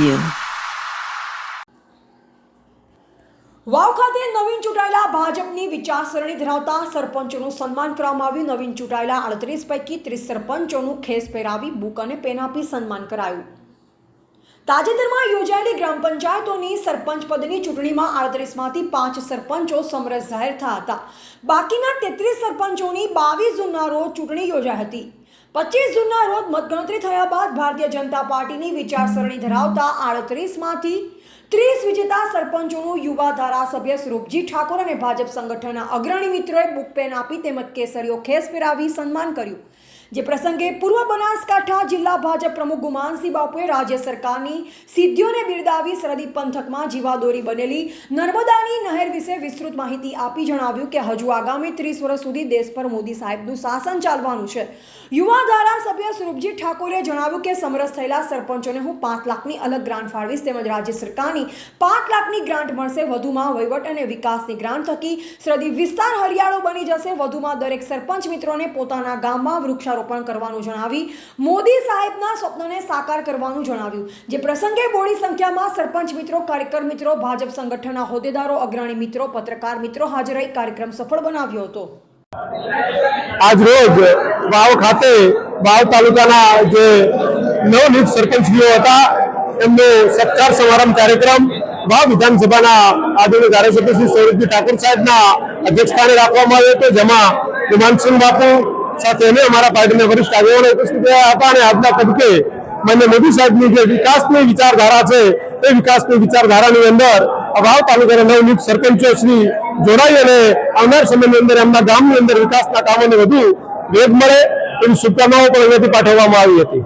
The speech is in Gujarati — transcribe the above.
જોઈએ વાવ ખાતે નવીન ચૂંટાયેલા ભાજપની વિચારસરણી ધરાવતા સરપંચોનું સન્માન કરવામાં આવ્યું. નવીન ચૂંટાયેલા અડત્રીસ પૈકી ત્રીસ સરપંચોનું ખેસ પહેરાવી બુક અને પેન આપી સન્માન કરાયું. તાજેતરમાં યોજાયેલી ગ્રામ પંચાયતોની સરપંચ પદની ચૂંટણીમાં આડત્રીસમાંથી પાંચ સરપંચો સમરસ જાહેર થયા હતા. બાકીના તેત્રીસ સરપંચોની બાવીસ જૂનના રોજ ચૂંટણી યોજાઈ હતી. પચીસ જૂનના રોજ મતગણતરી થયા બાદ ભારતીય જનતા પાર્ટીની વિચારસરણી ધરાવતા આડત્રીસમાંથી ત્રીસ વિજેતા સરપંચોનું યુવા ધારાસભ્ય સ્વરૂપજી ઠાકોર અને ભાજપ સંગઠનના અગ્રણી મિત્રોએ બુક પેન આપી તેમજ કેસરીઓ ખેસ પહેરાવી સન્માન કર્યું. જે પ્રસંગે પૂર્વ બનાસકાંઠા જિલ્લા ભાજપ પ્રમુખ ગુમાનસિંહ બાપુએ રાજ્ય સરકારની સિદ્ધિઓને બિરદાવી સરહદી પંથકમાં જીવાદોરી બનેલી નર્મદાની નહેર વિશે વિસ્તૃત માહિતી આપી જણાવ્યું કે હજુ આગામી ત્રીસ વર્ષ સુધી દેશ પર મોદી સાહેબનું શાસન ચાલવાનું છે. યુવા ધારાસભ્ય સ્વરૂપજી ઠાકોરે જણાવ્યું કે સમરસ થયેલા સરપંચોને હું પાંચ લાખની અલગ ગ્રાન્ટ ફાળવીશ તેમજ રાજ્ય સરકારની પાંચ લાખની ગ્રાન્ટ મળશે, વધુમાં વહીવટ અને વિકાસની ગ્રાન્ટ થકી સરહદી વિસ્તાર હરિયાળો બની જશે, વધુમાં દરેક સરપંચ મિત્રોને પોતાના ગામમાં વૃક્ષારોપણ કરવાનું જણાવી મોદી સાહેબના સ્વપ્નને સાકાર કરવાનું જણાવ્યું. જે પ્રસંગે બોડી સંખ્યામાં સરપંચ મિત્રો, કાર્યકર મિત્રો, ભાજપ સંગઠનના હોદ્દેદારો, અગ્રણી મિત્રો, પત્રકાર મિત્રો હાજર રહી કાર્યક્રમ સફળ બનાવ્યો હતો. આજ રોજ વાવ ખાતે વાવ તાલુકાના જે નવનિયુક્ત સરપંચીઓ હતા, એમનો સત્કાર સમારંભ કાર્યક્રમ વાવ વિધાનસભાના આદરણીય ધારાસભ્ય શ્રી સૌરભજી ઠાકોર સાહેબના અધ્યક્ષસ્થાને રાખવામાં આવ્યો હતો, જેમાં હિમાંશુ બાપુ સાથે અમે અમારા પાર્ટીના વરિષ્ઠ આગેવાનો ઉપસ્થિત રહ્યા હતા અને આજના તબક્કે માન્ય મોદી સાહેબની જે વિકાસની વિચારધારા છે, એ વિકાસની વિચારધારાની અંદર અભાવ તાલુકાના નવનિયુક્ત સરપંચો શ્રી જોડાઈ અને આવનાર સમયની અંદર એમના ગામની અંદર વિકાસના કામોને વધુ વેગ મળે એવી શુભકામનાઓ પણ અહીંયાથી પાઠવવામાં આવી હતી.